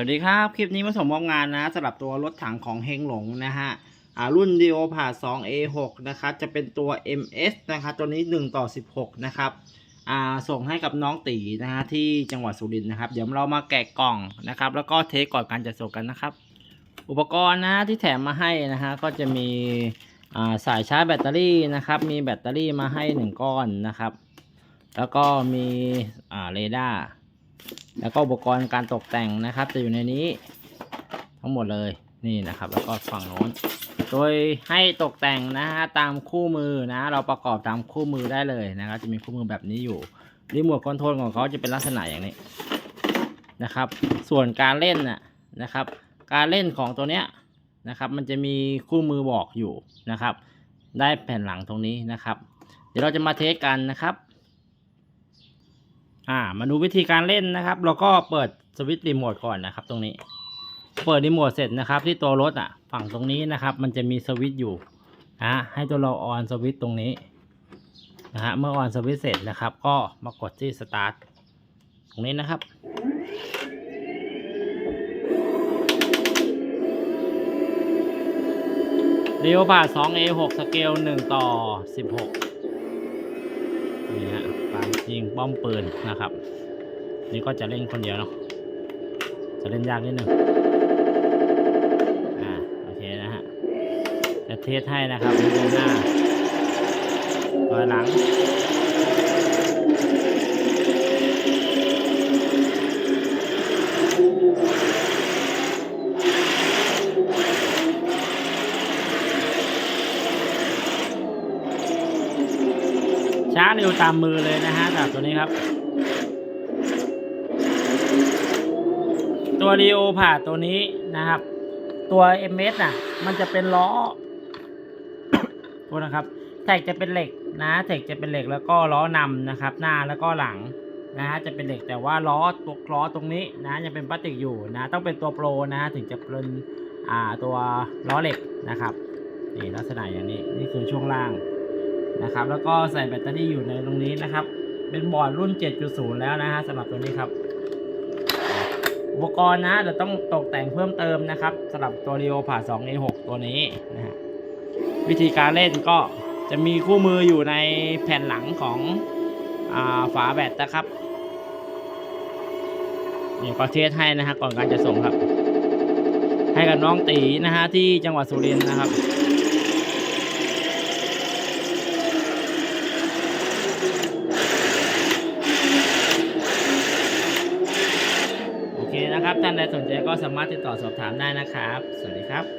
สวัสดีครับ คลิปนี้มาส่งมอบงานนะสำหรับตัวรถถังของเฮงหลงนะฮะรุ่น d ีโอผ่า 2A6 นะครับจะเป็นตัว MS นะครับตัวนี้ 1 ต่อ 16 นะครับส่งให้กับน้องตีนะฮะที่จังหวัดสุรินทร์นะครับ เดี๋ยวเรามาแกะกล่องนะครับ แล้วก็เทสก่อนการจัดส่งกันนะครับ อุปกรณ์นะที่แถมมาให้นะฮะก็จะมีสายชาร์จแบตเตอรี่นะครับ มีแบตเตอรี่มาให้ 1 ก้อนนะครับ แล้วก็มีเรดาร์ แล้วก็อุปกรณ์การตกแต่งนะครับ จะอยู่ในนี้ทั้งหมดเลยนี่นะครับ แล้วก็ฝั่งโน้น โดยให้ตกแต่งนะฮะตามคู่มือนะ เราประกอบตามคู่มือได้เลยนะครับ จะมีคู่มือแบบนี้อยู่รีโมทคอนโทรลของเขาจะเป็นลักษณะอย่างนี้นะครับ ส่วนการเล่นนะนะครับ การเล่นของตัวเนี้ยนะครับ มันจะมีคู่มือบอกอยู่นะครับ ได้แผ่นหลังตรงนี้นะครับ เดี๋ยวเราจะมาเทสกันนะครับ อ่า มาดูวิธีการเล่นนะครับ เราก็เปิดสวิตช์รีโมทก่อนนะครับ ตรงนี้ เปิดรีโมทเสร็จนะครับ ที่ตัวรถอะ ฝั่งตรงนี้นะครับ มันจะมีสวิตช์อยู่นะให้ตัวเราออนสวิตช์ตรงนี้นะฮะเมื่อออนสวิตช์เสร็จนะครับ ก็มากดที่สตาร์ทตรงนี้นะครับเรียวบา 2A6 สเกล 1 ต่อ 16 นี่ฮะ ยิงป้อมปืนนะครับ นี่ก็จะเล่นคนเดียวเนาะจะเล่นยากนิดนึงอ่าโอเคนะฮะจะเทสให้นะครับดูหน้าตัวหลัง ช้าเร็วตามมือเลยนะฮะสำหรับตัวนี้ครับ ตัวรีโอผ่าตัวนี้นะครับ ตัว MS น่ะ มันจะเป็นล้อโทษนะครับ แท็กจะเป็นเหล็กนะแท็กจะเป็นเหล็กแล้วก็ล้อนำนะครับ หน้าแล้วก็หลังนะฮะจะเป็นเหล็กแต่ว่าล้อตัวล้อตรงนี้นะยังเป็นพลาสติกอยู่นะต้องเป็นตัวโปรนะถึงจะเป็นอ่าตัวล้อเหล็กนะครับนี่ลักษณะอย่างนี้นี่คือช่วงล่าง นะครับ แล้วก็ใส่แบตเตอรี่อยู่ในตรงนี้นะครับ เป็นบอร์ดรุ่น 7.0 แล้วนะฮะสำหรับตัวนี้ครับ อุปกรณ์นะเราต้องตกแต่งเพิ่มเติมนะครับสำหรับตัว Rio ผ่า 2A6 ตัวนี้นะฮะวิธีการเล่นก็จะมีคู่มืออยู่ในแผ่นหลังของอาฝาแบตนะครับนี่ก็เทสให้นะฮะก่อนการจะส่งครับ ให้กับน้องตีนะฮะที่จังหวัดสุรินทร์นะครับ โอเค นะครับ ท่านใดสนใจก็สามารถติดต่อสอบถามได้นะครับ สวัสดีครับ